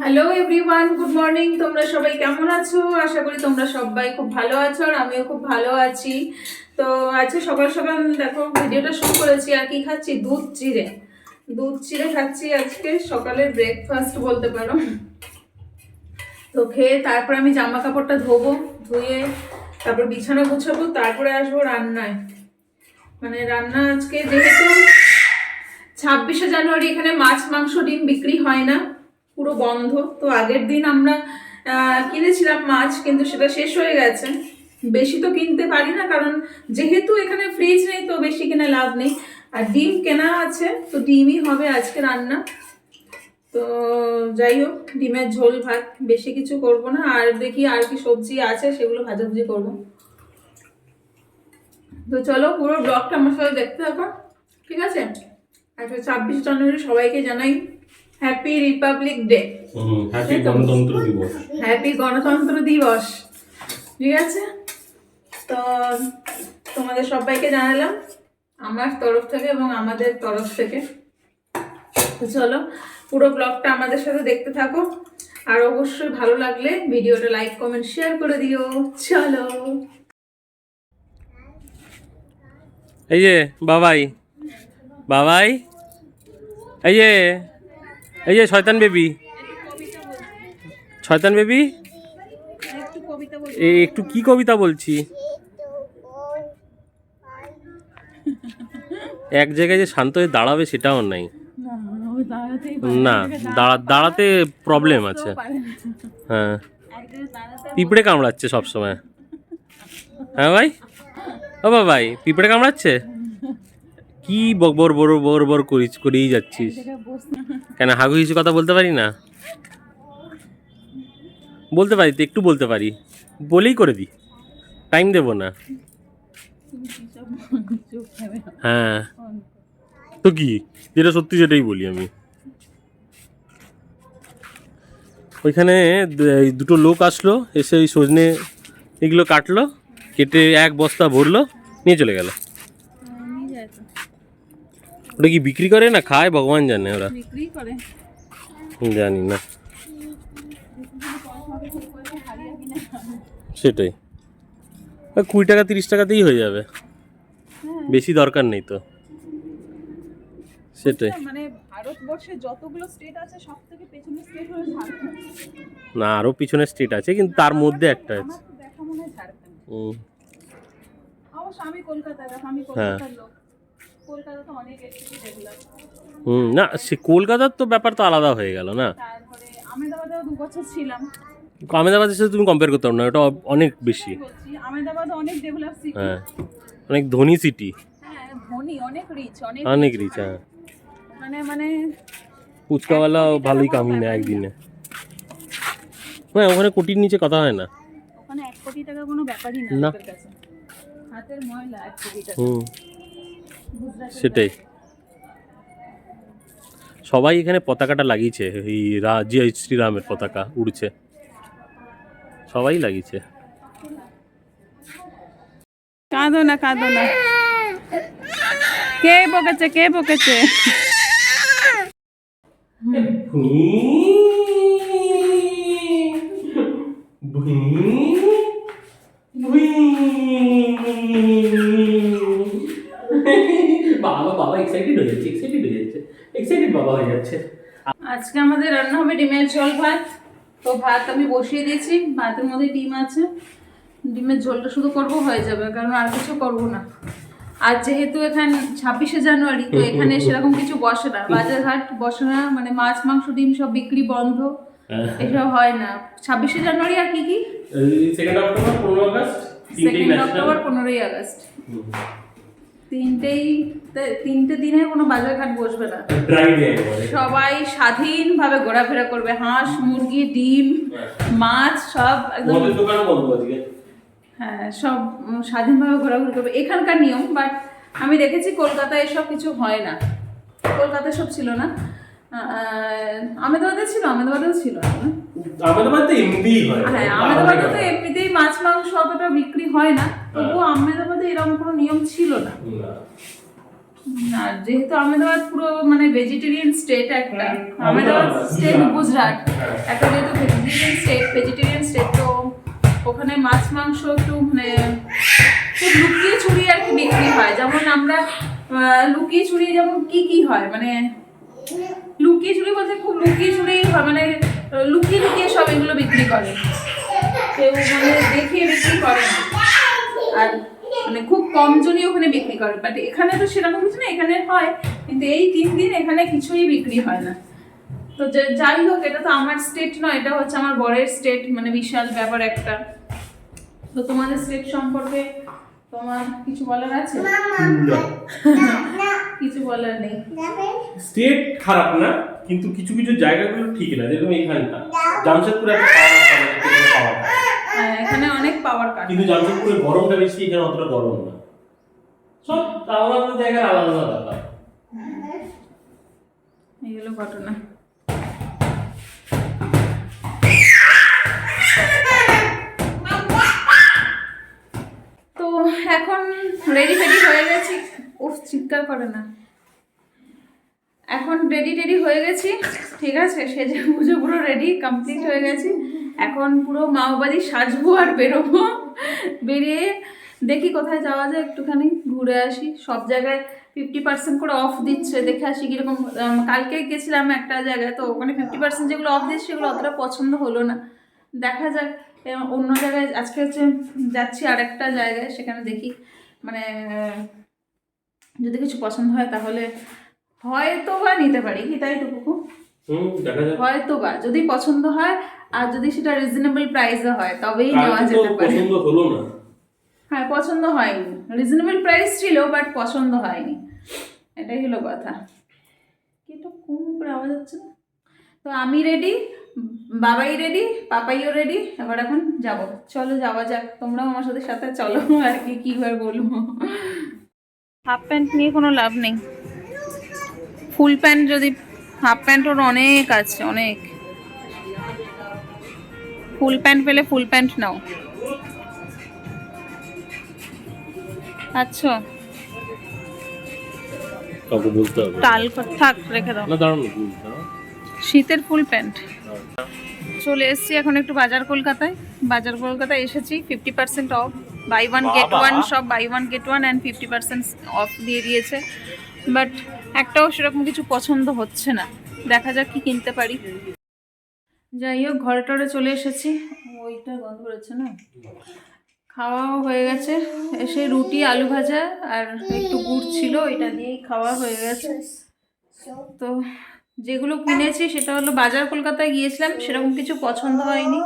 Hello everyone good morning তোমরা সবাই কেমন আছো? আশা করি তোমরা সবাই খুব ভালো আছো আর আমিও খুব ভালো আছি। তো আজকে সকাল সকাল, দেখো, ভিডিওটা শুরু করেছি আর কি খাচ্ছি? দুধ চিড়ে। দুধ চিড়ে খাচ্ছি আজকে। সকালের ব্রেকফাস্ট বলতে পারো। তো খেয়ে তারপর আমি জামা কাপড়টা ধোবো, ধুয়ে তারপর বিছানা গুছাবো, তারপরে আসব রান্নায়। মানে রান্না আজকে যেহেতু ছাব্বিশে জানুয়ারি, এখানে মাছ, মাংস, ডিম বিক্রি হয় না। পুরো বন্ধ। তো আগের দিন আমরা কিনেছিলাম মাছ, কিন্তু সেটা শেষ হয়ে গেছে। বেশি তো কিনতে পারি না, কারণ যেহেতু এখানে ফ্রিজ নেই, তো বেশি কিনে লাভ নেই। আর ডিম কেনা আছে, তো ডিমই হবে আজকে রান্না। তো যাই হোক, ডিমের ঝোল, ভাত, বেশি কিছু করব না। আর দেখি আর কি সবজি আছে, সেগুলো ভাজাভুজি করব। তো চলো, পুরো ব্লগটা আমার সাথে দেখতে থাকো। ঠিক আছে? আচ্ছা ছাব্বিশ জানুয়ারি সবাইকে জানাই। হ্যাপি রিপাবলিক ডে হ্যাপি গণতন্ত্র দিবস। হ্যাপি গণতন্ত্র দিবস। ঠিক আছে? তো তোমাদের সবাইকে জানালাম আমার তরফ থেকে এবং আমাদের তরফ থেকে। তো চলো পুরো ব্লগটা আমাদের সাথে দেখতে থাকো। আর অবশ্যই ভালো লাগলে ভিডিওটা লাইক কমেন্ট শেয়ার করে দিও। চলো। এই যে বাবাই। বাবাই। এই যে। এই যে শয়তান বেবি। শয়তান বেবি? একটু এ, একটু কি কবিতা বলছি? এক জায়গায় যে শান্ত হয়ে দাঁড়াবে সেটাও নাই। না দাঁড়াতে প্রবলেম আছে। হ্যাঁ। পিঁপড়ে কামড়াচ্ছে সব সময় হ্যাঁ ভাই? ও ভাই, পিঁপড়ে কামড়াচ্ছে? কি বকবর বড় বর বর করিস করেই যাচ্ছিস? কেন হাগু হিসু কথা বলতে পারি না? বলতে পারি তো, একটু বলতে পারি। বলেই করে দিই টাইম দেবো না। হ্যাঁ। তো কি? যেটা সত্যি সেটাই বলি আমি। ওইখানে দুটো লোক আসলো, এসে ওই সজনে এগুলো কাটলো, কেটে এক বস্তা ভরলো, নিয়ে চলে গেল। ওটা কি বিক্রি করে না খায়? ভগবান জানে ওরা। জানি না। সেটাই। কুড়ি টাকা তিরিশ টাকাতেই হয়ে যাবে। বেশি দরকার নেই তো। সেটাই। মানে ভারতবর্ষে যতগুলো স্টেট আছে সব থেকে পেছনের স্টেট হলো ঝাড়খণ্ড। না আরও পিছনে স্টেট আছে কিন্তু তার মধ্যে একটা আছে। দেখা মনে হয় ঝাড়খণ্ড। হুম, অবশ্য আমি কলকাতায় আমি হ্যাঁ। কলকাতার লোক। হুম না সে কলকাতার তো ব্যাপার তো আলাদা হয়ে গেল না? তারপরে দু বছর ছিলাম। আহমেদাবাদের সাথে তুমি কম্পেয়ার করতে পারো না ওটা অনেক বেশি। কি অনেক ডেভেলপ সিটি হ্যাঁ অনেক ধনী সিটি হ্যাঁ ধনী অনেক রিচ অনেক অনেক রিচ হ্যাঁ। মানে মানে ফুচকাওয়ালা ভালোই কামি না একদিনে। হ্যাঁ ওখানে কোটির নিচে কথা হয় না। ওখানে এক কোটি টাকা কোনো ব্যাপারই না না। হাতের ময়লা এক কোটি টাকা। হুম। সেটাই। সবাই এখানে পতাকাটা লাগিয়েছে এই রা- জয় শ্রীরামের পতাকা উড়ছে। সবাই লাগিয়েছে। কাঁদো না কাঁদো না। কে বকেছে কে বকেছে? বাবা বাবা এক্সাইটেড হয়ে যাচ্ছে এক্সাইটেড হয়ে যাচ্ছে এক্সাইটেড বাবা হয়ে যাচ্ছে আজকে আমাদের রান্না হবে ডিমের ঝোল ভাত তো ভাত আমি বসিয়ে দিয়েছি ভাতের মধ্যে ডিম আছে। ডিমের ঝোলটা শুধু করব হয়ে যাবে কারণ আর কিছু করব না। আর যেহেতু এখানে ছাব্বিশে জানুয়ারি তো এখানে সেরকম কিছু বসে না। বাজারঘাট বসে না মানে মাছ মাংস ডিম সব বিক্রি বন্ধ। এসব হয় না। ছাব্বিশে জানুয়ারি আর কি কি? সেকেন্ড অক্টোবর পনেরো আগস্ট সেকেন্ড অক্টোবর পনেরোই আগস্ট। তিনটেই তিনটে দিনে কোনো বাজারঘাট বসবে না। সবাই স্বাধীনভাবে ঘোরাফেরা করবে হাঁস মুরগি ডিম মাছ সব একদম হ্যাঁ সব স্বাধীনভাবে ঘোরাঘুরি করবে। এখানকার নিয়ম বাট আমি দেখেছি কলকাতায় এসব কিছু হয় না। কলকাতায় সব ছিল না। আহ, আহমেদাবাদে ছিল আহমেদাবাদেও ছিল না আমাদের বাড়িতে হয়। হ্যাঁ আহমেদাবাদে তো এমনিতেই মাছ মাংস অতটা বিক্রি হয় না তবুও আহমেদাবাদে এরকম কোনো নিয়ম ছিল না। না। আর যেহেতু আহমেদাবাদ পুরো মানে ভেজিটেরিয়ান স্টেট একটা আহমেদাবাদ স্টেট গুজরাট। একটা যেহেতু ভেজিটেরিয়ান স্টেট ভেজিটেরিয়ান স্টেট তো ওখানে মাছ মাংস একটু মানে খুব লুকিয়ে চুরিয়ে আর কি বিক্রি হয়। যেমন আমরা লুকিয়ে চুরিয়ে যেমন কি কি হয় মানে লুকিয়ে চুরি বলতে খুব লুকিয়ে চুরি মানে লুকিয়ে লুকিয়ে সব এগুলো বিক্রি করে। কেউ মানে দেখিয়ে বিক্রি করে না। আর মানে খুব কম জনই ওখানে বিক্রি করে। বাট এখানে তো সেরকম কিছু না, এখানে হয়, কিন্তু এই তিন দিন এখানে কিছুই বিক্রি হয় না। তো যাই হোক, এটা তো আমার স্টেট নয়, এটা হচ্ছে আমার বরের স্টেট মানে বিশাল ব্যাপার একটা। তো তোমাদের স্টেট সম্পর্কে তোমার কিছু বলার আছে? কিছু বলার নেই। স্টেট খারাপ না কিন্তু কিছু কিছু জায়গাগুলো ঠিক না যেরকম এখানটা। জামশেদপুরে হ্যাঁ, এখানে অনেক পাওয়ার কাট কিন্তু জামশেদপুরে গরমটা বেশি এখানে অতটা গরম না। সব আলাদা আলাদা জায়গার আলাদা আলাদা এগুলো ঘটনা। তো এখন রেডি হয়ে চিৎকার করে না। এখন রেডি টেডি হয়ে গেছি। ঠিক আছে, সেজে পুজো পুরো রেডি কমপ্লিট হয়ে গেছি। এখন পুরো মাওবাড়ি সাজবো আর বেরোবো। বেরিয়ে দেখি কোথায় যাওয়া যায় একটুখানি, ঘুরে আসি। সব জায়গায় ফিফটি পার্সেন্ট করে অফ দিচ্ছে, দেখে আসি কীরকম কালকে গেছিলাম একটা জায়গায়, তো ওখানে ফিফটি পার্সেন্ট যেগুলো অফ দিচ্ছে, সেগুলো অতটা পছন্দ হলো না। দেখা যাক অন্য জায়গায়, আজকে হচ্ছে যাচ্ছি আরেকটা জায়গায়, সেখানে দেখি। মানে যদি কিছু পছন্দ হয় তাহলে হয়তো বা নিতে পারি। কি তাই টুকু হুম দেখা যাক। হয়তো বা। যদি পছন্দ হয় আর যদি সেটা রিজনেবল প্রাইসে হয় তবেই নেওয়া যেতে পারে। পছন্দ হলো না। হ্যাঁ পছন্দ হয়নি। রিজনেবল প্রাইস ছিল বাট পছন্দ হয়নি। এটাই হলো কথা। কি এটা কোন করে আওয়াজ হচ্ছে না? তো আমি রেডি বাবাই রেডি পাপাইও রেডি এবার এখন যাব। চলো যাওয়া যাক। তোমরাও আমার সাথে সাথে চলো আর কি কীভাবে বলব। হাফ প্যান্ট নিয়ে কোনো লাভ নেই। ফুল প্যান্ট যদি হাফ প্যান্ট ওর অনেক আছে অনেক। ফুল প্যান্ট পেলে ফুল প্যান্ট নাও। আচ্ছা। কাউকে বলতে হবে। টাল থাক রেখে দাও। না দাঁড়ানো শীতের ফুল প্যান্ট। চলে এসেছি এখন একটু বাজার কলকাতায়। বাজার কলকাতায় এসেছি fifty percent off buy one get one সব buy one get one and fifty percent off দিয়ে দিয়েছে। বাট একটাও সেরকম কিছু পছন্দ হচ্ছে না। দেখা যাক কি কিনতে পারি। যাই হোক ঘরে টরে চলে এসেছি। ওইটা বন্ধ করেছে না? খাওয়াও হয়ে গেছে। এসে রুটি আলু ভাজা আর একটু গুড় ছিল এটা দিয়েই খাওয়া হয়ে গেছে। তো যেগুলো কিনেছি সেটা হলো বাজার কলকাতায় গিয়েছিলাম সেরকম কিছু পছন্দ হয়নি।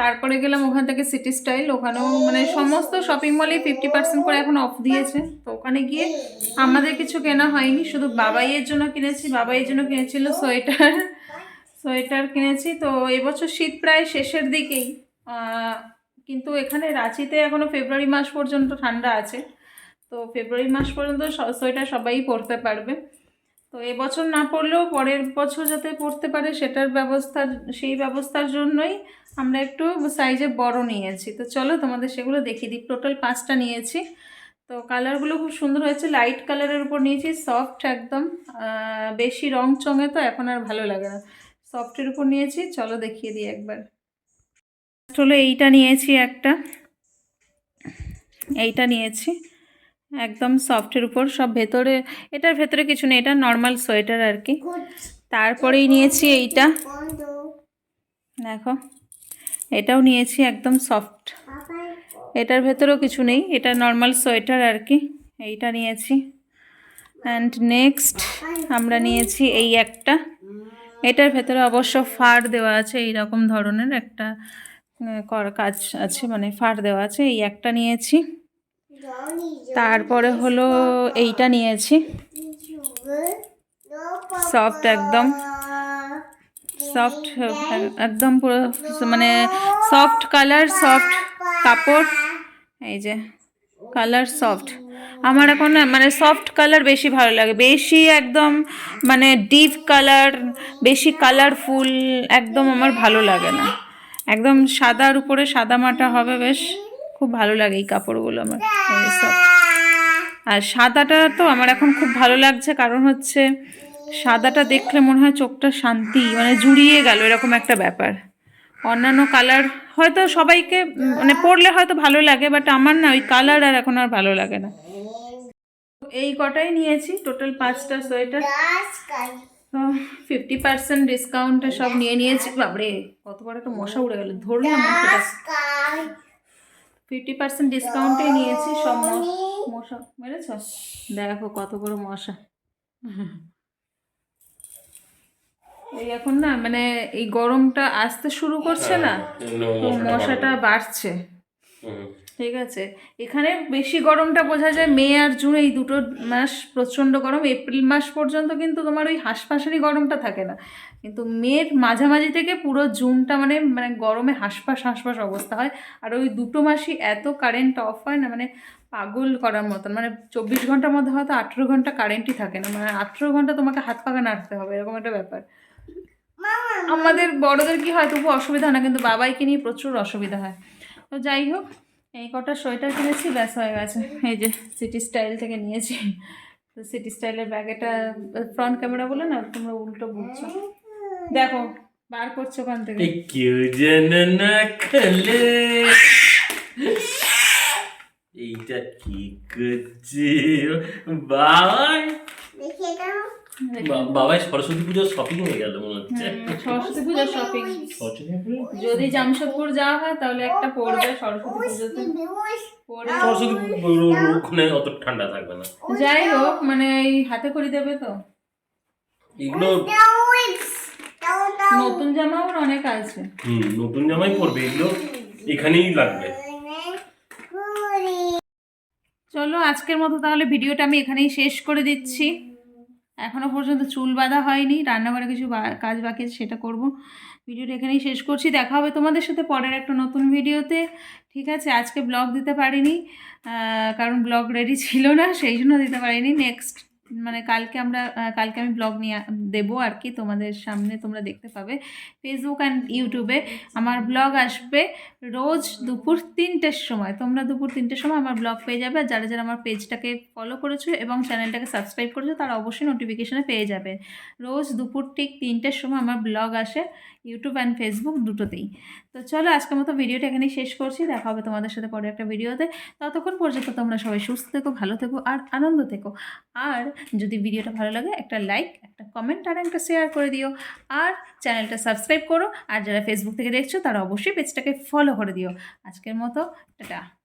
তারপরে গেলাম ওখান থেকে সিটি স্টাইল ওখানেও মানে সমস্ত শপিং মলেই ফিফটি পার্সেন্ট করে এখন অফ দিয়েছে। তো ওখানে গিয়ে আমাদের কিছু কেনা হয়নি, শুধু বাবাইয়ের জন্য কিনেছি, বাবাইয়ের জন্য কিনেছিল সোয়েটার সোয়েটার কিনেছি। তো এবছর শীত প্রায় শেষের দিকেই কিন্তু এখানে রাঁচিতে এখনও ফেব্রুয়ারি মাস পর্যন্ত ঠান্ডা আছে। তো ফেব্রুয়ারি মাস পর্যন্ত সোয়েটার সবাই পরতে পারবে। তো এবছর না পড়লেও পরের বছর যাতে পড়তে পারে সেটার ব্যবস্থা সেই ব্যবস্থার জন্যই আমরা একটু সাইজে বড় নিয়েছি। তো চলো তোমাদের সেগুলো দেখিয়ে দিই। টোটাল পাঁচটা নিয়েছি। তো কালারগুলো খুব সুন্দর হয়েছে। লাইট কালারের উপর নিয়েছি। সফট একদম। বেশি রং চঙে তো এখন আর ভালো লাগে না। সফটের উপর নিয়েছি। চলো দেখিয়ে দিই একবার। হলো এইটা নিয়েছি একটা। এইটা নিয়েছি। একদম সফটের উপর, সব ভেতরে, এটার ভেতরে কিছু নেই, এটা নর্মাল সোয়েটার আর কি। তারপরেই নিয়েছি এইটা। দেখো, এটাও নিয়েছি একদম সফট। এটার ভেতরেও কিছু নেই, এটা নর্মাল সোয়েটার আর কি। এইটা নিয়েছি। অ্যান্ড নেক্সট আমরা নিয়েছি এই একটা। এটার ভেতরে অবশ্য ফার দেওয়া আছে এই রকম ধরনের একটা কাজ আছে মানে ফার দেওয়া আছে, এই একটা নিয়েছি। তারপরে হলো এইটা নিয়েছি। সফট একদম। সফট একদম পুরো মানে সফট কালার সফট কাপড়। এই যে কালার সফট আমার এখন মানে সফট কালার বেশি ভালো লাগে। বেশি একদম মানে ডিপ কালার বেশি কালারফুল একদম আমার ভালো লাগে না। একদম সাদার উপরে সাদা মাটা হবে বেশ। খুব ভালো লাগে এই কাপড়গুলো আমার সফট আর সাদাটা তো আমার এখন খুব ভালো লাগছে, কারণ হচ্ছে সাদাটা দেখলে মনে হয় চোখটা শান্তি মানে জুড়িয়ে গেল, এরকম একটা ব্যাপার। অন্যান্য কালার হয়তো সবাইকে মানে পরলে হয়তো ভালো লাগে, বাট আমার না ওই কালার আর এখন আর ভালো লাগে না। এই কটাই নিয়েছি, টোটাল পাঁচটা সোয়েটার। ফিফটি পার্সেন্ট ডিসকাউন্টে সব নিয়ে নিয়েছি। বাবরে কত বড় একটা মশা উড়ে গেল, ধরলাম ফিফটি পার্সেন্ট ডিসকাউন্টে নিয়েছি সব মশা মেরেছ? দেখো কত বড় মশা। এই এখন না মানে এই গরমটা আসতে শুরু করছে না তো মশাটা বাড়ছে। ঠিক আছে? এখানে বেশি গরমটা বোঝা যায় মে আর জুন এই দুটো মাস প্রচণ্ড গরম। এপ্রিল মাস পর্যন্ত কিন্তু তোমার ওই হাঁসফাঁসারি গরমটা থাকে না। কিন্তু মের মাঝামাঝি থেকে পুরো জুনটা মানে মানে গরমে হাঁসফাঁস হাঁসফাঁস অবস্থা হয়। আর ওই দুটো মাসই এত কারেন্ট অফ হয় না মানে পাগল করার মতন। মানে চব্বিশ ঘণ্টার মধ্যে হয়তো আঠেরো ঘণ্টা কারেন্টই থাকে না। মানে আঠেরো ঘণ্টা তোমাকে হাত পাকা নাড়তে হবে, এরকম একটা ব্যাপার। আমাদের বড়দের কি হয়, তবু অসুবিধা হয় না। কিন্তু বাবাইকে নিয়ে প্রচুর অসুবিধা হয়। তো যাই হোক এই কটা সোয়েটার কিনেছি, ব্যাস হয়ে গেছে। এই যে সিটি স্টাইল থেকে নিয়েছি। তো সিটি স্টাইলের ব্যাগ এটা ফ্রন্ট ক্যামেরা বলে না, তোমরা উল্টো বুঝছ। দেখো, বার করছ ওখান থেকে। কেউ যেন না খেলে। এইটা কি করছে? বাবাই বা- বাবাই সরস্বতী পুজোর শপিং হয়ে গেল মনে হচ্ছে। সরস্বতী পুজোর শপিং যদি জামশেদপুর যাওয়া হয় তাহলে একটা পড়বে সরস্বতী পুজোতে। সরস্বতী ওখানে অত ঠান্ডা থাকবে না। যাই হোক মানে এই হাতে করে দেবে তো। এগুলো নতুন জামাও অনেক আছে। হুম নতুন জামাই পরবে এগুলো এখানেই লাগবে। চলো আজকের মতো তাহলে ভিডিওটা আমি এখানেই শেষ করে দিচ্ছি। এখনও পর্যন্ত চুল বাঁধা হয়নি, রান্নাঘরে কিছু কাজ বাকি সেটা করব। ভিডিওটা এখানেই শেষ করছি, দেখা হবে তোমাদের সাথে পরের একটা নতুন ভিডিওতে। ঠিক আছে, আজকে ব্লগ দিতে পারিনি কারণ ব্লগ রেডি ছিল না, সেই জন্য দিতে পারিনি। নেক্সট মানে কালকে আমরা কালকে আমি ব্লগ নিয়ে দেবো আর কি তোমাদের সামনে তোমরা দেখতে পাবে। ফেসবুক অ্যান্ড ইউটিউবে আমার ব্লগ আসবে রোজ দুপুর তিনটের সময়। তোমরা দুপুর তিনটের সময় আমার ব্লগ পেয়ে যাবে আর যারা যারা আমার পেজটাকে ফলো করেছ এবং চ্যানেলটাকে সাবস্ক্রাইব করেছ, তারা অবশ্যই নোটিফিকেশানে পেয়ে যাবে। রোজ দুপুর ঠিক তিনটের সময় আমার ব্লগ আসে ইউটিউব অ্যান্ড ফেসবুক দুটোতেই। তো চলো, আজকের মতো ভিডিওটা এখানেই শেষ করছি। দেখা হবে তোমাদের সাথে পরে একটা ভিডিওতে ততক্ষণ পর্যন্ত তোমরা সবাই সুস্থ থেকো, ভালো থেকো, আর আনন্দ থেকো। আর যদি ভিডিওটা ভালো লাগে, একটা লাইক একটা কমেন্ট আর একটা শেয়ার করে দিও। আর চ্যানেলটা সাবস্ক্রাইব করো। আর যারা ফেসবুক থেকে দেখছ, তারা অবশ্যই পেজটাকে ফলো করে দিও। আজকের মতো, টাটা।